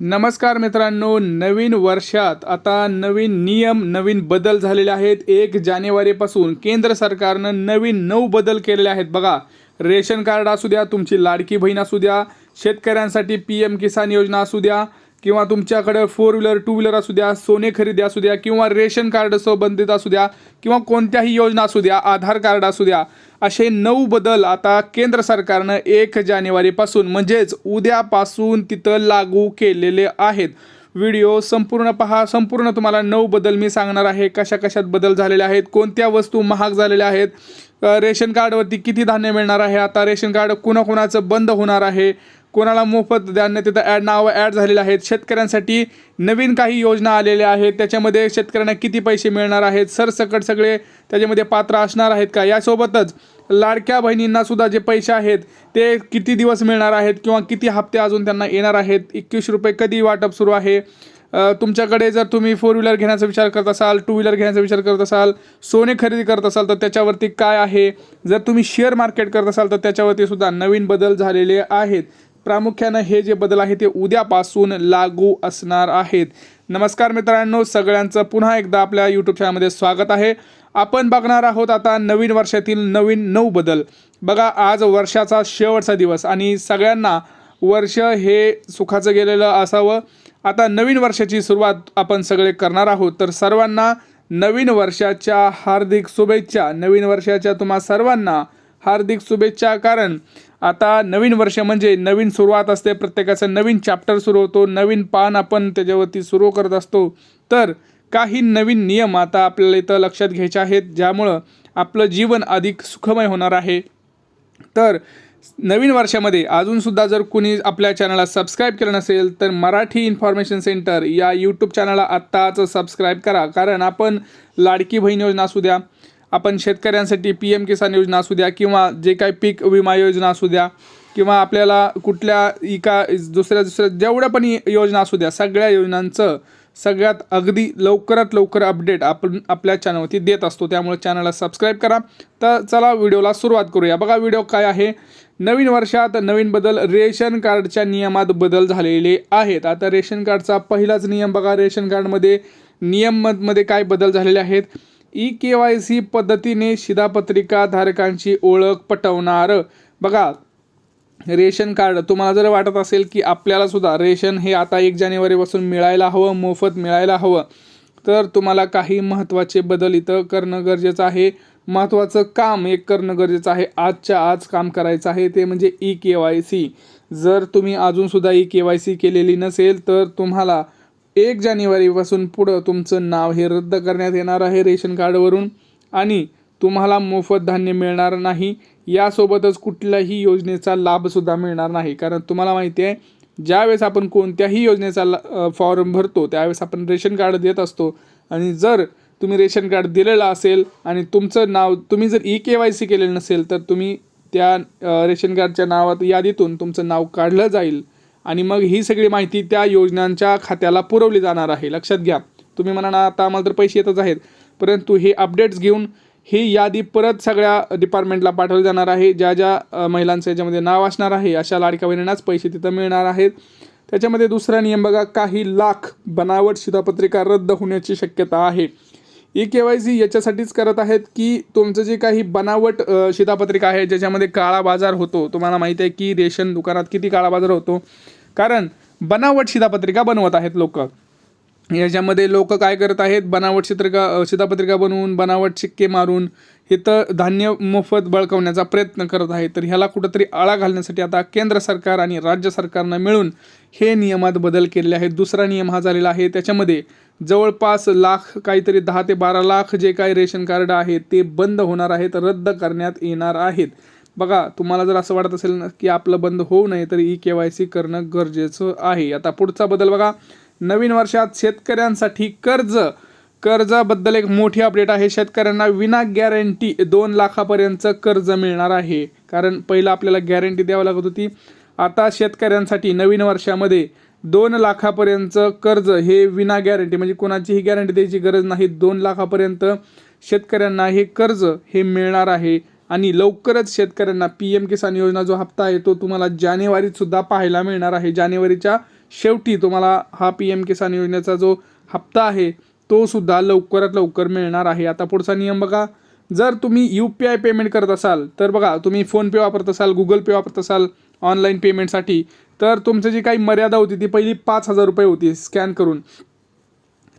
नमस्कार मित्रांनो नवीन वर्षात आता नवीन नियम नवीन बदल झालेले आहेत. एक जानेवारीपासून केंद्र सरकारनं नवीन नऊ बदल केलेले आहेत. बघा रेशन कार्ड असू द्या तुमची लाडकी बहीण असू द्या शेतकऱ्यांसाठी पी एम किसान योजना असू द्या किंवा तुमच्याकडे फोर व्हीलर टू व्हीलर असू द्या सोने खरेदी असू द्या किंवा रेशन कार्ड संबंधित असू द्या किंवा कोणत्याही योजना असू द्या आधार कार्ड असू द्या असे नऊ बदल आता केंद्र सरकारनं एक जानेवारीपासून म्हणजेच उद्यापासून तिथं लागू केलेले आहेत. व्हिडिओ संपूर्ण पहा. संपूर्ण तुम्हाला नऊ बदल मी सांगणार आहे. कशा कशात बदल झालेले आहेत कोणत्या वस्तू महाग झालेल्या आहेत रेशन कार्डवरती किती धान्य मिळणार आहे आता रेशन कार्ड कुणाकुणाचं बंद होणार आहे कोणाला मोफत धान्य तिथं ॲड नावं ॲड झालेले आहेत? शेतकऱ्यांसाठी नवीन काही योजना आलेल्या आहेत. त्याच्यामध्ये शेतकऱ्यांना किती पैसे मिळणार आहेत? सरसकट सगळे त्याच्यामध्ये पात्र असणार आहेत का? यासोबतच लाडक्या बहिणींना सुद्धा जे पैसे आहेत ते किती दिवस मिळणार आहेत किंवा किती हप्ते अजून त्यांना येणार आहेत? एकवीस रुपये कधी वाटप सुरू आहे? तुमच्याकडे जर तुम्ही फोर व्हीलर घेण्याचा विचार करत असाल टू व्हीलर घेण्याचा विचार करत असाल सोने खरेदी करत असाल तर त्याच्यावरती काय आहे? जर तुम्ही शेअर मार्केट करत असाल तर त्याच्यावरती सुद्धा नवीन बदल झालेले आहेत. प्रामुख्यानं हे जे बदल आहे ते उद्यापासून लागू असणार आहेत. नमस्कार मित्रांनो सगळ्यांचं पुन्हा एकदा आपल्या यूट्यूब चॅनलमध्ये स्वागत आहे. आपण बघणार आहोत आता नवीन वर्षातील नवीन नऊ बदल. बघा आज वर्षाचा शेवटचा दिवस आणि सगळ्यांना वर्ष हे सुखाचं गेलेलं असावं. आता नवीन वर्षाची सुरुवात आपण सगळे करणार आहोत. तर सर्वांना नवीन वर्षाच्या हार्दिक शुभेच्छा. नवीन वर्षाच्या तुम्हा सर्वांना हार्दिक शुभेच्छा. कारण आता नवीन वर्ष म्हणजे नवीन सुरुवात असते. प्रत्येकाचं नवीन चॅप्टर सुरू होतो. नवीन पान आपण त्याच्यावरती सुरू करत असतो. तर काही नवीन नियम आता आपल्याला इथं लक्षात घ्यायचे आहेत ज्यामुळं आपलं जीवन अधिक सुखमय होणार आहे. तर नवीन वर्षामध्ये अजूनसुद्धा जर कुणी आपल्या चॅनलला सबस्क्राईब केलं नसेल तर मराठी इन्फॉर्मेशन सेंटर या यूट्यूब चॅनलला आत्ताच सबस्क्राईब करा. कारण आपण लाडकी बहीण योजना असू द्या आपण शेतकऱ्यांसाठी पी एम किसान योजना असू द्या किंवा जे काही पीक विमा योजना असू द्या किंवा आपल्याला कुठल्या इका दुसऱ्या दुसऱ्या जेवढ्या पण योजना असू द्या सगळ्या योजनांचं सगळ्यात अगदी लवकरात लवकर अपडेट आपण आपल्या चॅनलवरती देत असतो. त्यामुळे चॅनलला सबस्क्राईब करा. तर चला व्हिडिओला सुरुवात करूया. बघा व्हिडिओ काय आहे. नवीन वर्षात नवीन बदल रेशन कार्डच्या नियमात बदल झालेले आहेत. आता रेशन कार्डचा पहिलाच नियम बघा. रेशन कार्डमध्ये नियममध्ये काय बदल झालेले आहेत? ई के वाय सी पद्धतीने शिधापत्रिका धारकांची ओळख पटवणार. बघा रेशन कार्ड तुम्हाला जर वाटत असेल की आपल्याला सुद्धा रेशन हे आता एक जानेवारीपासून मिळायला हवं मोफत मिळायला हवं तर तुम्हाला काही महत्त्वाचे बदल इथं करणं गरजेचं आहे. महत्त्वाचं काम एक करणं गरजेचं आहे. आजच्या आज काम करायचं आहे ते म्हणजे ई के वाय सी. जर तुम्ही अजूनसुद्धा ई के वाय सी केलेली नसेल तर तुम्हाला एक जानेवारीपासून पुढं तुमचं नाव हे रद्द करण्यात येणार आहे रेशन कार्डवरून. आणि तुम्हाला मोफत धान्य मिळणार नाही. यासोबतच कुठल्याही योजनेचा लाभसुद्धा मिळणार नाही. कारण तुम्हाला माहिती आहे ज्यावेळेस आपण कोणत्याही योजनेचा ला फॉर्म भरतो त्यावेळेस आपण रेशन कार्ड देत असतो. आणि जर तुम्ही रेशन कार्ड दिलेलं असेल आणि तुमचं नाव तुम्ही जर ई के वाय सी केलेलं नसेल तर तुम्ही त्या रेशन कार्डच्या नावात यादीतून तुमचं नाव काढलं जाईल. आणि मग ही सगळी माहिती त्या योजनांच्या खात्याला पुरवली जाणार आहे. लक्षात घ्या. तुम्ही म्हणा ना आता आम्हाला तर पैसे येतच आहेत. परंतु हे अपडेट्स घेऊन ही यादी परत सगळ्या डिपार्टमेंटला पाठवली जाणार आहे. ज्या ज्या महिलांचं याच्यामध्ये नाव असणार आहे अशा लाडक्या बहिणींनाच पैसे तिथं मिळणार आहेत. त्याच्यामध्ये दुसरा नियम बघा काही लाख बनावट शिधापत्रिका रद्द होण्याची शक्यता आहे. ई के वाय सी याच्यासाठीच करत आहेत की तुमचं जे काही बनावट शिधापत्रिका आहे ज्याच्यामध्ये काळा बाजार होतो तुम्हाला माहिती आहे की रेशन दुकानात किती काळा बाजार होतो? कारण बनावट शिधापत्रिका बनवत आहेत लोक. याच्यामध्ये लोक काय करत आहेत? बनावट चित्रिका शिधापत्रिका बनवून बनावट शिक्के मारून इथं धान्य मोफत बळकवण्याचा प्रयत्न करत आहे तर ह्याला कुठंतरी आळा घालण्यासाठी आता केंद्र सरकार आणि राज्य सरकारनं मिळून हे नियमात बदल केलेले आहेत. दुसरा नियम हा झालेला आहे त्याच्यामध्ये जवळपास लाख काहीतरी दहा ते बारा लाख जे काही रेशन कार्ड आहे ते बंद होणार आहेत रद्द करण्यात येणार आहेत. बघा तुम्हाला जर असं वाटत असेल ना की आपलं बंद होऊ नये तर ई के वाय सी करणं गरजेचं आहे. आता पुढचा बदल बघा. नवीन वर्षात शेतकऱ्यांसाठी कर्ज. कर्जाबद्दल एक मोठी अपडेट आहे. शेतकऱ्यांना विना गॅरंटी दोन लाखापर्यंतचं कर्ज मिळणार आहे. कारण पहिलं आपल्याला गॅरंटी द्यावी लागत होती. आता शेतकऱ्यांसाठी नवीन वर्षामध्ये दोन लाखापर्यंत कर्ज हे विना गॅरंटी म्हणजे कोणाचीही गॅरंटी द्यायची गरज नाही. दोन लाखापर्यंत शेतकऱ्यांना हे कर्ज हे मिळणार आहे. आणि लवकरच शेतकऱ्यांना पी एम किसान योजना जो हप्ता आहे तो तुम्हाला जानेवारीत सुद्धा पाहायला मिळणार आहे. जानेवारीच्या शेवटी तुम्हाला हा पी एम किसान योजनेचा जो हप्ता आहे तो सुद्धा लवकरात लवकर मिळणार आहे. आता पुढचा नियम बघा. जर तुम्ही यू पी आय पेमेंट करत असाल तर बघा तुम्ही फोनपे वापरत असाल गुगल पे वापरत असाल ऑनलाईन पेमेंटसाठी तर तुमचं जी काही मर्यादा होती ती पहिली पाच हजार रुपये होती स्कॅन करून.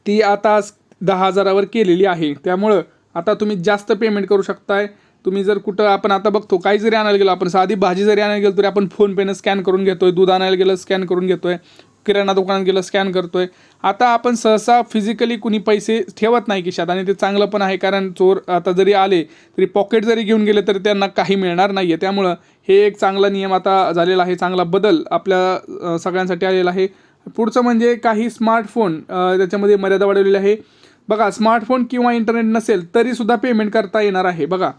ती आता दहा हजारावर केलेली आहे. त्यामुळं आता तुम्ही जास्त पेमेंट करू शकताय. तुम्ही जर कुठं आपण आता बघतो काही जरी आणायला गेलो आपण साधी भाजी जरी आणायला गेलो तरी आपण फोनपेनं स्कॅन करून घेतोय दूध आणायला गेलं स्कॅन करून घेतोय. किराणा दुकानात गेलं स्कॅन करतोय. आता आपण सहसा फिजिकली कुणी पैसे ठेवत नाही खिशात आणि ते चांगलं पण आहे कारण चोर आता जरी आले तरी पॉकेट जरी घेऊन गेले तरी त्यांना काही मिळणार नाही आहे त्यामुळं हे एक चांगला नियम आता झालेला आहे चांगला बदल आपल्या सगळ्यांसाठी आलेला आहे. पुढचं म्हणजे काही स्मार्टफोन त्याच्यामध्ये मर्यादा वाढवलेली आहे. बघा स्मार्टफोन किंवा इंटरनेट नसेल तरीसुद्धा पेमेंट करता येणार आहे. बघा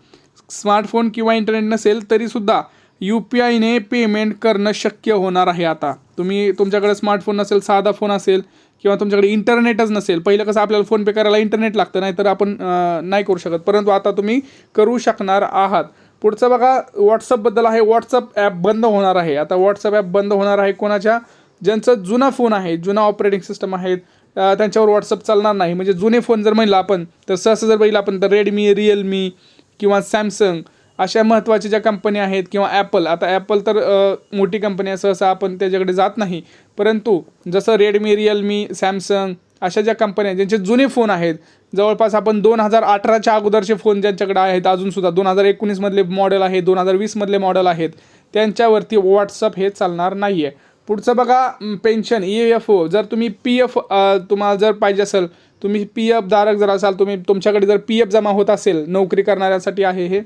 स्मार्टफोन किंवा इंटरनेट नसेल तरीसुद्धा यू पी आयने पेमेंट करणं शक्य होणार आहे आता. तुम्ही तुमच्याकडे स्मार्टफोन नसेल साधा फोन असेल किंवा तुमच्याकडे इंटरनेटच नसेल पहिलं कसं आपल्याला फोनपे करायला इंटरनेट लागतं नाही तर आपण नाही करू शकत. परंतु आता तुम्ही करू शकणार आहात. पुढचं बघा व्हॉट्सअपबद्दल आहे. व्हॉट्सअप ॲप बंद होणार आहे. आता व्हॉट्सअप ॲप बंद होणार आहे कोणाच्या? ज्यांचं जुना फोन आहे जुना ऑपरेटिंग सिस्टम आहेत त्यांच्यावर व्हॉट्सअप चालणार नाही. म्हणजे जुने फोन जर म्हणलं आपण तर सहसा जर बघितलं आपण तर रेडमी रिअलमी किंवा सॅमसंग अशा महत्त्वाच्या ज्या कंपन्या आहेत किंवा ॲपल आता ॲपल तर मोठी कंपनी आहे सहसा आपण त्याच्याकडे जात नाही. परंतु जसं रेडमी रिअलमी सॅमसंग अशा ज्या कंपन्या आहेत ज्यांचे जुने फोन आहेत जवळपास आपण दोन हजार अठराच्या अगोदरचे फोन ज्यांच्याकडे आहेत अजूनसुद्धा दोन हजार एकोणीसमधले मॉडेल आहे दोन हजार वीसमधले मॉडेल आहेत त्यांच्यावरती व्हॉट्सअप हे चालणार नाही आहे पुढचं बघा पेन्शन ई एफ ओ जर तुम्ही पी एफ तुम्हाला जर पाहिजे असेल तुम्ही पी एफ धारक जर असाल तुम्ही तुमच्याकडे जर पी एफ जमा होत असेल नोकरी करणाऱ्यांसाठी आहे हे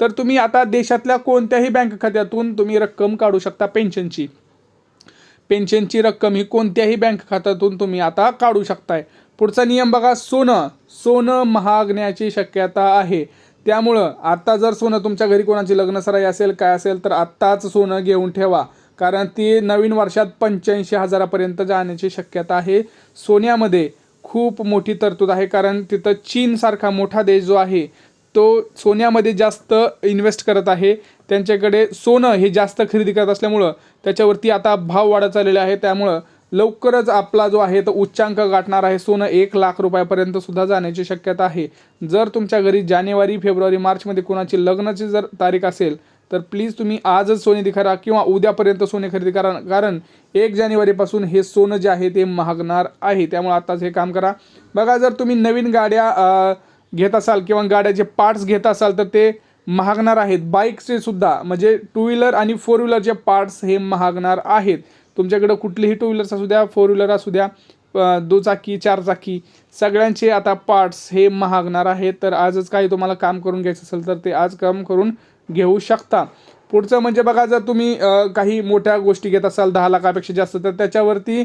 तर तुम्ही आता देशातल्या कोणत्याही बँक खात्यातून तुम्ही रक्कम काढू शकता पेन्शनची. पेन्शनची रक्कम ही कोणत्याही बँक खात्यातून तुम्ही आता काढू शकताय. पुढचा नियम बघा सोनं. सोनं महागण्याची शक्यता आहे. त्यामुळं आता जर सोनं तुमच्या घरी कोणाची लग्नसराई असेल काय असेल तर आत्ताच सोनं घेऊन ठेवा. कारण ती नवीन वर्षात पंच्याऐंशी हजारापर्यंत जाण्याची शक्यता आहे. सोन्यामध्ये खूप मोठी तरतूद आहे कारण तिथं चीनसारखा मोठा देश जो आहे तो सोन्यामध्ये जास्त इन्व्हेस्ट करत आहे. त्यांच्याकडे सोनं हे जास्त खरेदी करत असल्यामुळं त्याच्यावरती आता भाव वाढत चाललेले आहे. त्यामुळं लवकरच आपला जो आहे तो उच्चांक गाठणार आहे. सोनं एक लाख रुपयापर्यंत सुद्धा जाण्याची शक्यता आहे. जर तुमच्या घरी जानेवारी फेब्रुवारी मार्चमध्ये कोणाची लग्नाची जर तारीख असेल तर प्लीज तुम्ही आजच सोने करा किंवा उद्यापर्यंत सोने खरेदी करा. कारण एक जानेवारीपासून हे सोनं जे आहे ते महागणार आहे. त्यामुळे आत्ताच हे काम करा. बघा जर तुम्ही नवीन गाड्या घेत असाल किंवा गाड्याचे पार्ट्स घेत असाल तर ते महागणार आहेत. बाईकचे सुद्धा म्हणजे टू व्हीलर आणि फोर व्हीलरचे पार्ट्स हे महागणार आहेत. तुमच्याकडं कुठलीही टू व्हीलर्स असू द्या फोर व्हीलर असू द्या दुचाकी चारचाकी सगळ्यांचे आता पार्ट्स हे महागणार आहेत. तर आजच काही तुम्हाला काम करून घ्यायचं असेल तर ते आज काम करून घेऊ शकता. पुढचं म्हणजे बघा जर तुम्ही काही मोठ्या गोष्टी घेत असाल दहा लाखापेक्षा जास्त तर त्याच्यावरती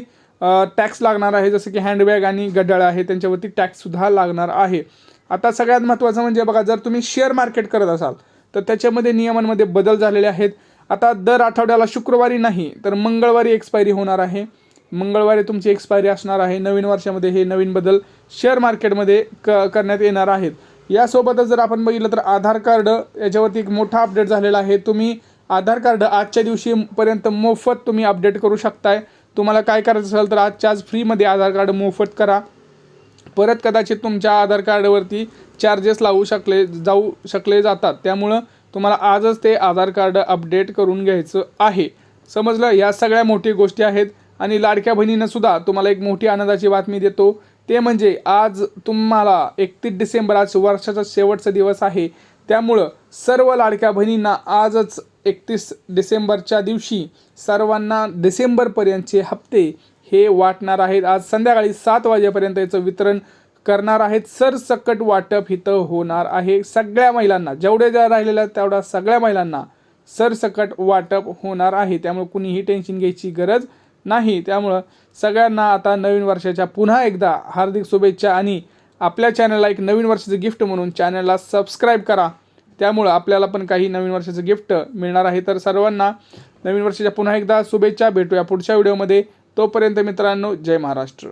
टॅक्स लागणार आहे. जसं की हँडबॅग आणि गड्डाळं आहे त्यांच्यावरती टॅक्ससुद्धा लागणार आहे. आता सगळ्यात महत्त्वाचं म्हणजे बघा जर तुम्ही शेअर मार्केट करत असाल तर त्याच्यामध्ये नियमांमध्ये बदल झालेले आहेत. आता दर आठवड्याला शुक्रवारी नाही तर मंगळवारी एक्सपायरी होणार आहे. मंगळवारी तुमची एक्सपायरी असणार आहे. नवीन वर्षामध्ये हे नवीन बदल शेअर मार्केटमध्ये क करण्यात येणार आहेत. यासोबतच जर आपण बघितलं तर आधार कार्ड याच्यावरती एक मोठा अपडेट झालेला आहे. तुम्ही आधार कार्ड आजच्या दिवशीपर्यंत मोफत तुम्ही अपडेट करू शकताय. तुम्हाला काय करायचं असेल तर आजच्या आज फ्रीमध्ये आधार कार्ड मोफत करा. परत कदाचित तुमच्या आधार कार्डवरती चार्जेस लावू शकले जाऊ शकले जातात. त्यामुळं तुम्हाला आजच ते आधार कार्ड अपडेट करून घ्यायचं आहे. समजलं? या सगळ्या मोठी गोष्टी आहेत आणि लाडक्या बहिणीनं सुद्धा तुम्हाला एक मोठी आनंदाची बातमी देतो. ते म्हणजे आज तुम्हाला एकतीस डिसेंबर आज वर्षाचा शेवटचा दिवस आहे. त्यामुळं सर्व लाडक्या बहिणींना आजच एकतीस डिसेंबरच्या दिवशी सर्वांना डिसेंबरपर्यंतचे हप्ते हे वाटणार आहेत. आज संध्याकाळी सात वाजेपर्यंत याचं वितरण करणार आहेत. सरसकट वाटप इथं होणार आहे. सगळ्या महिलांना जेवढ्या ज्या राहिलेल्या तेवढ्या सगळ्या महिलांना सरसकट वाटप होणार आहे. त्यामुळे कुणीही टेन्शन घ्यायची गरज नाही. त्यामुळं सगळ्यांना आता नवीन वर्षाच्या पुन्हा एकदा हार्दिक शुभेच्छा आणि आपल्या चॅनलला एक नवीन वर्षाचं गिफ्ट म्हणून चॅनलला सबस्क्राईब करा. त्यामुळं आपल्याला पण काही नवीन वर्षाचं गिफ्ट मिळणार आहे. तर सर्वांना नवीन वर्षाच्या पुन्हा एकदा शुभेच्छा. भेटूया पुढच्या व्हिडिओमध्ये तोपर्यंत मित्रांनो जय महाराष्ट्र.